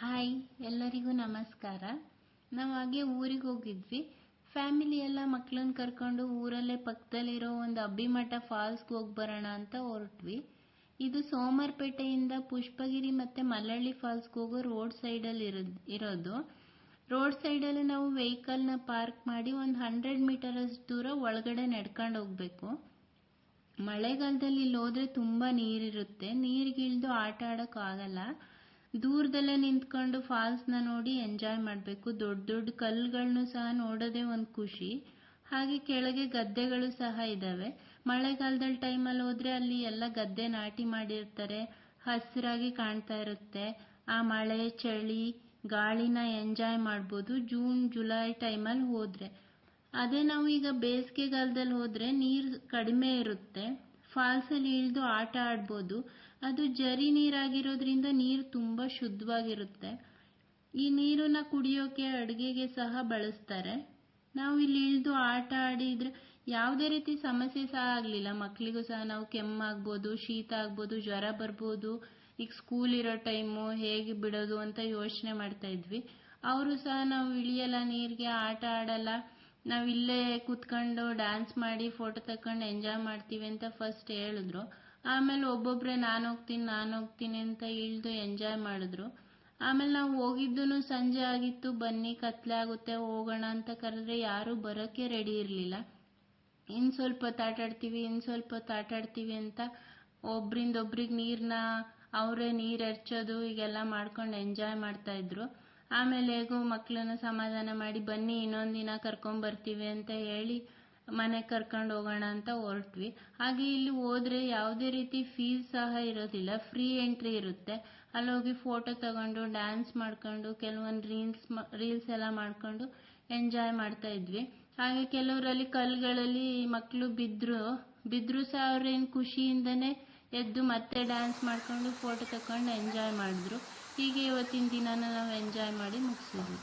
Hi ಎಲ್ಲರಿಗೂ ನಮಸ್ಕಾರ. ನಾವು ಹಾಗೆ ಊರಿಗೆ ಹೋಗಿದ್ವಿ. ಫ್ಯಾಮಿಲಿ ಎಲ್ಲ ಮಕ್ಕಳನ್ನ ಕರ್ಕೊಂಡು ಊರಲ್ಲೇ ಪಕ್ಕದಲ್ಲಿರೋ ಒಂದು ಅಬ್ಬಿಮಠ ಫಾಲ್ಸ್ಗೆ ಹೋಗಿ ಬರೋಣ ಅಂತ ಹೊರಟ್ವಿ. ಇದು ಸೋಮವಾರಪೇಟೆಯಿಂದ ಪುಷ್ಪಗಿರಿ ಮತ್ತು ಮಲ್ಲಳ್ಳಿ ಫಾಲ್ಸ್ಗೆ ಹೋಗೋ ರೋಡ್ ಸೈಡಲ್ಲಿ ಇರೋದು ಇರೋದು. ರೋಡ್ ಸೈಡಲ್ಲಿ ನಾವು ವೆಹಿಕಲ್ನ ಪಾರ್ಕ್ ಮಾಡಿ ಒಂದು ಹಂಡ್ರೆಡ್ ಮೀಟರಷ್ಟು ದೂರ ಒಳಗಡೆ ನಡ್ಕೊಂಡು ಹೋಗಬೇಕು. ಮಳೆಗಾಲದಲ್ಲಿ ಇಲ್ಲಿ ಹೋದ್ರೆ ತುಂಬ ನೀರಿರುತ್ತೆ. ನೀರಿಗಿಳ್ದು ಆಟ ಆಡೋಕ್ಕಾಗಲ್ಲ. ದೂರದಲ್ಲೇ ನಿಂತ್ಕೊಂಡು ಫಾಲ್ಸ್ನ ನೋಡಿ ಎಂಜಾಯ್ ಮಾಡಬೇಕು. ದೊಡ್ಡ ದೊಡ್ಡ ಕಲ್ಲುಗಳನ್ನು ಸಹ ನೋಡೋದೇ ಒಂದು ಖುಷಿ. ಹಾಗೆ ಕೆಳಗೆ ಗದ್ದೆಗಳು ಸಹ ಇದ್ದಾವೆ ಮಳೆಗಾಲದಲ್ಲಿ ಟೈಮಲ್ಲಿ ಹೋದ್ರೆ ಅಲ್ಲಿ ಎಲ್ಲ ಗದ್ದೆ ನಾಟಿ ಮಾಡಿರ್ತಾರೆ. ಹಸಿರಾಗಿ ಕಾಣ್ತಾ ಇರುತ್ತೆ. ಆ ಮಳೆ, ಚಳಿ, ಗಾಳಿನ ಎಂಜಾಯ್ ಮಾಡ್ಬೋದು ಜೂನ್ ಜುಲೈ ಟೈಮಲ್ಲಿ ಹೋದ್ರೆ. ಅದೇ ನಾವು ಈಗ ಬೇಸಿಗೆಗಾಲದಲ್ಲಿ ಹೋದ್ರೆ ನೀರು ಕಡಿಮೆ ಇರುತ್ತೆ. ಫಾಲ್ಸಲ್ಲಿ ಇಳಿದು ಆಟ ಆಡ್ಬೋದು. ಅದು ಜರಿ ನೀರಾಗಿರೋದ್ರಿಂದ ನೀರು ತುಂಬ ಶುದ್ಧವಾಗಿರುತ್ತೆ. ಈ ನೀರನ್ನ ಕುಡಿಯೋಕೆ ಅಡುಗೆಗೆ ಸಹ ಬಳಸ್ತಾರೆ. ನಾವು ಇಲ್ಲಿ ಇಳಿದು ಆಟ ಆಡಿದ್ರೆ ಯಾವುದೇ ರೀತಿ ಸಮಸ್ಯೆ ಸಹ ಆಗಲಿಲ್ಲ. ಮಕ್ಕಳಿಗೂ ಸಹ ನಾವು ಕೆಮ್ಮಾಗ್ಬೋದು, ಶೀತ ಆಗ್ಬೋದು, ಜ್ವರ ಬರ್ಬೋದು. ಈಗ ಸ್ಕೂಲ್ ಇರೋ ಟೈಮು ಹೇಗೆ ಬಿಡೋದು ಅಂತ ಯೋಚನೆ ಮಾಡ್ತಾ ಇದ್ವಿ. ಅವರು ಸಹ ನಾವು ಇಳಿಯಲ್ಲ, ನೀರಿಗೆ ಆಟ ಆಡಲ್ಲ. ನಾವು ಇಲ್ಲೇ ಕೂತ್ಕೊಂಡು ಡ್ಯಾನ್ಸ್ ಮಾಡಿ ಫೋಟೋ ತಕೊಂಡು ಎಂಜಾಯ್ ಮಾಡ್ತೀವಿ ಅಂತ ಫಸ್ಟ್ ಹೇಳಿದ್ರು. ಆಮೇಲೆ ಒಬ್ಬೊಬ್ಬರೇ ನಾನು ಹೋಗ್ತೀನಿ ನಾನು ಹೋಗ್ತೀನಿ ಅಂತ ಇಳಿದು ಎಂಜಾಯ್ ಮಾಡಿದ್ರು. ಆಮೇಲೆ ನಾವು ಹೋಗಿದ್ದು ಸಂಜೆ ಆಗಿತ್ತು, ಬನ್ನಿ ಕತ್ಲೆ ಆಗುತ್ತೆ, ಹೋಗೋಣ ಅಂತ ಕರೆದ್ರೆ ಯಾರೂ ಬರೋಕ್ಕೆ ರೆಡಿ ಇರಲಿಲ್ಲ. ಇನ್ನು ಸ್ವಲ್ಪ ತಾಟಾಡ್ತೀವಿ, ಇನ್ ಇನ್ನು ಸ್ವಲ್ಪ ತಾಟಾಡ್ತೀವಿ ಅಂತ ಒಬ್ರಿಂದ ಒಬ್ರಿಗೆ ನೀರನ್ನ ಅವರೇ ನೀರು ಎರಚೋದು, ಹೀಗೆಲ್ಲ ಮಾಡ್ಕೊಂಡು ಎಂಜಾಯ್ ಮಾಡ್ತಾ ಇದ್ರು. ಆಮೇಲೆ ಹೇಗೋ ಮಕ್ಕಳನ್ನ ಸಮಾಧಾನ ಮಾಡಿ, ಬನ್ನಿ ಇನ್ನೊಂದು ದಿನ ಕರ್ಕೊಂಬರ್ತೀವಿ ಅಂತ ಹೇಳಿ ಮನೆಗೆ ಕರ್ಕೊಂಡು ಹೋಗೋಣ ಅಂತ ಹೊರಟ್ವಿ. ಹಾಗೆ ಇಲ್ಲಿ ಹೋದ್ರೆ ಯಾವುದೇ ರೀತಿ ಫೀಸ್ ಸಹ ಇರೋದಿಲ್ಲ. ಫ್ರೀ ಎಂಟ್ರಿ ಇರುತ್ತೆ. ಅಲ್ಲಿ ಹೋಗಿ ಫೋಟೋ ತಗೊಂಡು ಡ್ಯಾನ್ಸ್ ಮಾಡ್ಕೊಂಡು, ಕೆಲವೊಂದು ರೀಲ್ಸ್ ರೀಲ್ಸ್ ಎಲ್ಲ ಮಾಡ್ಕೊಂಡು ಎಂಜಾಯ್ ಮಾಡ್ತಾ ಇದ್ವಿ. ಹಾಗೆ ಕೆಲವರಲ್ಲಿ ಕಲ್ಲುಗಳಲ್ಲಿ ಮಕ್ಕಳು ಬಿದ್ದರು ಬಿದ್ರು ಸಹ ಅವ್ರೇನು ಖುಷಿಯಿಂದನೇ ಎದ್ದು ಮತ್ತೆ ಡ್ಯಾನ್ಸ್ ಮಾಡ್ಕೊಂಡು ಫೋಟೋ ತಕೊಂಡು ಎಂಜಾಯ್ ಮಾಡಿದ್ರು. ಹೀಗೆ ಇವತ್ತಿನ ದಿನನ ನಾವು ಎಂಜಾಯ್ ಮಾಡಿ ಮುಗಿಸಿದ್ವಿ.